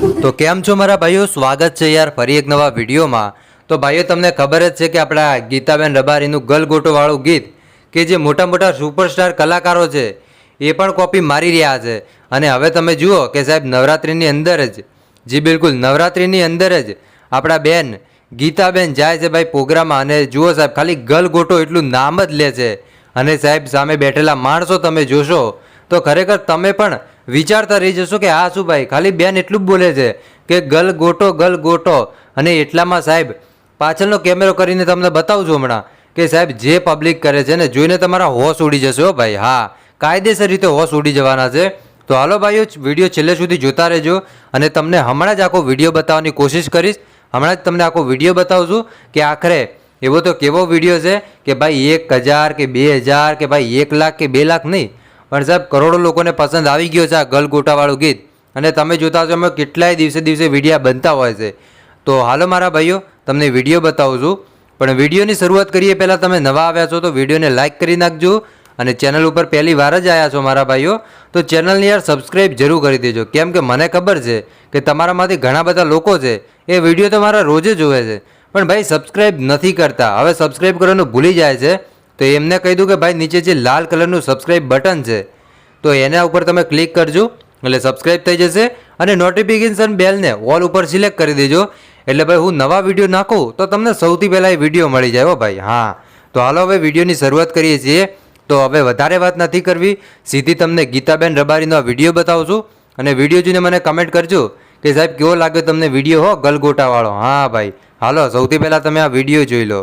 તો કેમ છો મારા ભાઈઓ? સ્વાગત છે યાર ફરી એક નવા વિડીયોમાં. તો ભાઈઓ, તમને ખબર જ છે કે આપણા ગીતાબેન રબારીનું ગલગોટોવાળું ગીત કે જે મોટા મોટા સુપરસ્ટાર કલાકારો છે, એ પણ કોપી મારી રહ્યા છે. અને હવે તમે જુઓ કે સાહેબ નવરાત્રિની અંદર જ, જી બિલકુલ, નવરાત્રિની અંદર જ આપણા બેન ગીતાબેન જાય છે ભાઈ પ્રોગ્રામમાં. અને જુઓ સાહેબ, ખાલી ગલગોટો એટલું નામ જ લે છે. અને સાહેબ સામે બેઠેલા માણસો તમે જોશો, તો ખરેખર તમે પણ વિચારતા રહી જશો કે હા શું ભાઈ ખાલી બેન એટલું જ બોલે છે કે ગલ ગોટો ગલ ગોટો. અને એટલામાં સાહેબ, પાછળનો કેમેરો કરીને તમને બતાવું છું હમણાં કે સાહેબ જે પબ્લિક કરે છે ને, જોઈને તમારા હોશ ઉડી જશે હો ભાઈ. હા, કાયદેસર રીતે હોશ ઉડી જવાના છે. તો હાલો ભાઈઓ વીડિયો છેલ્લે સુધી જોતા રહેજો અને તમને હમણાં જ આખો વીડિયો બતાવવાની કોશિશ કરીશ. હમણાં જ તમને આખો વીડિયો બતાવું છું કે આખરે એવો તો કેવો વીડિયો છે કે ભાઈ એક હજાર કે બે હજાર કે ભાઈ એક લાખ કે બે લાખ નહીં. પણ સાહેબ, કરોડો લોકોને પસંદ આવી ગયો છે આ ગલગોટાવાળું ગીત. અને તમે જોતા હશો અમે કેટલાય દિવસે દિવસે વિડીયા બનતા હોય છે. તો હાલો મારા ભાઈઓ, તમને વીડિયો બતાવું છું. પણ વિડીયોની શરૂઆત કરીએ, પહેલાં તમે નવા આવ્યા છો તો વિડીયોને લાઇક કરી નાખજો અને ચેનલ ઉપર પહેલી વાર જ આવ્યા છો મારા ભાઈઓ, તો ચેનલને યાર સબસ્ક્રાઈબ જરૂર કરી દેજો. કેમ કે મને ખબર છે કે તમારામાંથી ઘણા બધા લોકો છે, એ વીડિયો તો મારા રોજે જોવે છે. પણ ભાઈ સબસ્ક્રાઈબ નથી કરતા. હવે સબસ્ક્રાઈબ કરવાનું ભૂલી જાય છે. તો એમને કહી દઉં કે ભાઈ, નીચે જે લાલ કલરનું સબસ્ક્રાઈબ બટન છે, તો એના ઉપર તમે ક્લિક કરજો, એટલે સબસ્ક્રાઈબ થઈ જશે અને નોટિફિકેશન બેલને ઓલ ઉપર સિલેક્ટ કરી દેજો. એટલે ભાઈ, હું નવા વીડિયો નાખું તો તમને સૌથી પહેલાં એ વીડિયો મળી જાય હો ભાઈ. હા, તો હાલો હવે વિડીયોની શરૂઆત કરીએ છીએ. તો હવે વધારે વાત નથી કરવી, સીધી તમને ગીતાબેન રબારીનો આ વીડિયો બતાવું છું અને વીડિયો જોઈને મને કમેન્ટ કરજો કે સાહેબ, કેવો લાગ્યો તમને વીડિયો હો, ગલગોટાવાળો? હા ભાઈ, હાલો સૌથી પહેલાં તમે આ વીડિયો જોઈ લો.